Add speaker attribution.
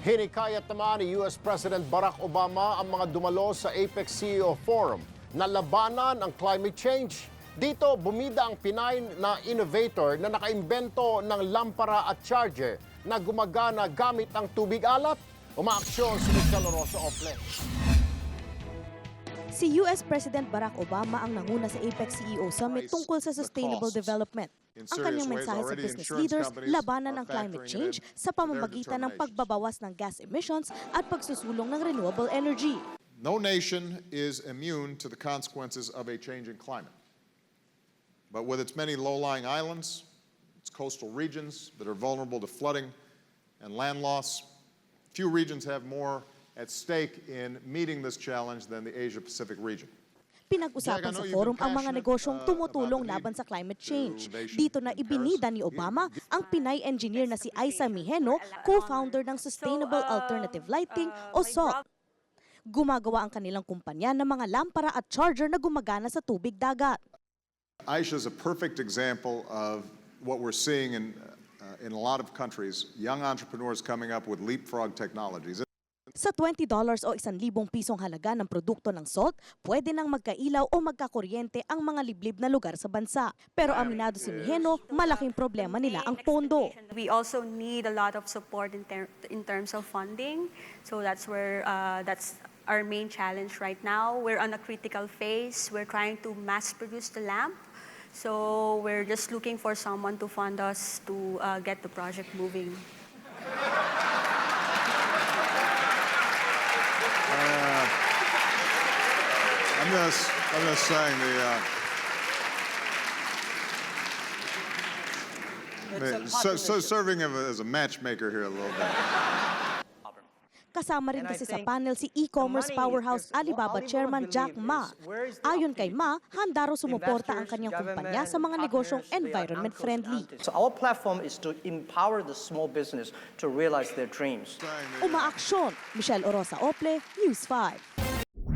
Speaker 1: Hinikayat naman ni US President Barack Obama ang mga dumalo sa APEC CEO Forum na labanan ang climate change. Dito, bumida ang Pinay na innovator na nakaimbento ng lampara at charger na gumagana gamit ang tubig alat. Umaaksyon si Michelle Rosa Ople.
Speaker 2: Si US President Barack Obama ang nanguna sa APEC CEO Summit tungkol sa sustainable development. Ang kanyang mensahe sa business leaders, labanan ang climate change sa pamamagitan ng pagbabawas ng gas emissions at pagsusulong ng renewable energy.
Speaker 3: No nation is immune to the consequences of a changing climate. But with its many low-lying islands, its coastal regions that are vulnerable to flooding and land loss, few regions have more at stake in meeting this challenge than the Asia-Pacific region.
Speaker 2: Pinag-usapan sa forum ang mga negosyong tumutulong laban sa climate change. Dito na ibinida ni Obama ang Pinay engineer na si Isa Mijeno, co-founder ng Sustainable Alternative Lighting o SALT. Gumagawa ang kanilang kumpanya ng mga lampara at charger na gumagana sa tubig dagat.
Speaker 3: Aisha is a perfect example of what we're seeing in, uh, in a lot of countries, young entrepreneurs coming up with leapfrog technologies.
Speaker 2: Sa $20 o 1,000 pisong halaga ng produkto ng salt, pwede nang magkailaw o magkakuryente ang mga liblib na lugar sa bansa. Pero aminado si Mijeno, malaking problema nila ang pondo.
Speaker 4: We also need a lot of support in, ter- in terms of funding. So that's where uh, that's our main challenge right now. We're on a critical phase. We're trying to mass produce the lamp. So we're just looking for someone to fund us to uh, get the project moving.
Speaker 3: Just, I'm just saying the, uh, the- so, so serving of a- as a matchmaker here a little bit.
Speaker 2: Kasama rin kasi sa panel si e-commerce powerhouse Alibaba chairman Jack Ma. Ayon kay Ma, handa raw sumuporta ang kanyang kumpanya sa mga negosyong environment friendly.
Speaker 5: So our platform is to empower the small business to realize their dreams.
Speaker 2: Umaaksyon, Michelle Orosa Ople, News 5.